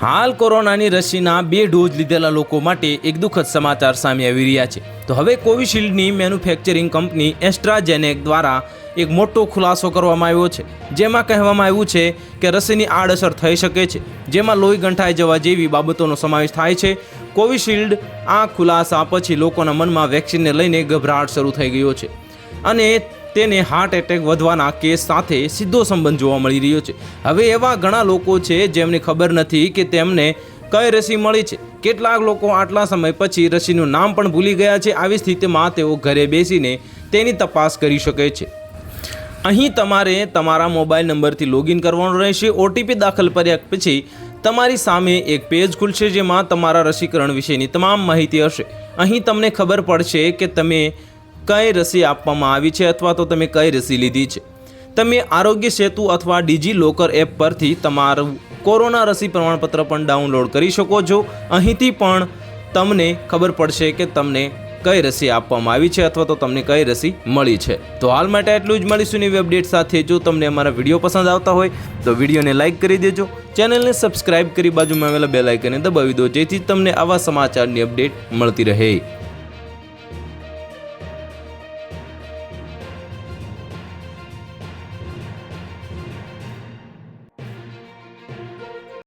હાલ કોરોનાની રસીના બે ડોઝ લીધેલા લોકો માટે એક દુઃખદ સમાચાર સામે આવી રહ્યા છે. તો હવે કોવિશિલ્ડની મેન્યુફેક્ચરિંગ કંપની એસ્ટ્રાજેનેક દ્વારા એક મોટો ખુલાસો કરવામાં આવ્યો છે. જેમાં કહેવામાં આવ્યું છે કે રસીની આડઅસર થઈ શકે છે. જેમાં લોહી ગંઠાઈ જવા જેવી બાબતોનો સમાવેશ થાય છે. કોવિશિલ્ડ આ ખુલાસા પછી લોકોના મનમાં વેક્સિનને લઈને ગભરાટ શરૂ થઈ ગયો છે. અને તેને હાર્ટ એટેક વધવાના કેસ સાથે સીધો સંબંધ જોવા મળી રહ્યો છે. હવે એવા ઘણા લોકો છે જેમને ખબર નથી કે તેમને કઈ રસી મળી છે. કેટલાક લોકો આટલા સમય પછી રસીનું નામ પણ ભૂલી ગયા છે. આવી સ્થિતિમાં તેઓ ઘરે બેસીને તેની તપાસ કરી શકે છે. અહીં તમારે તમારા મોબાઈલ નંબરથી લોગિન કરવાનું રહેશે. ઓટીપી દાખલ કર્યા પછી તમારી સામે એક પેજ ખુલશે જેમાં તમારા રસીકરણ વિશેની તમામ માહિતી હશે. અહીં તમને ખબર પડશે કે તમે કઈ રસી આપવામાં આવી છે અથવા તો તમે કઈ રસી લીધી છે? તમે આરોગ્ય સેતુ અથવા ડીજી લોકર એપ પરથી તમારું કોરોના રસી પ્રમાણપત્ર પણ ડાઉનલોડ કરી શકો છો. અહીંથી પણ તમને ખબર પડશે કે તમને કઈ રસી આપવામાં આવી છે અથવા તો તમને કઈ રસી મળી છે. તો હાલ માટે એટલું જ. મળીશું નવી અપડેટ સાથે. જો તમને અમારા વીડિયો પસંદ આવતા હોય, તો વિડીયોને લાઇક કરી દેજો. ચેનલને સબસ્ક્રાઇબ કરી બાજુમાં આવેલા બે લાઇકને દબાવી દો, જેથી તમને આવા સમાચારની અપડેટ મળતી રહે.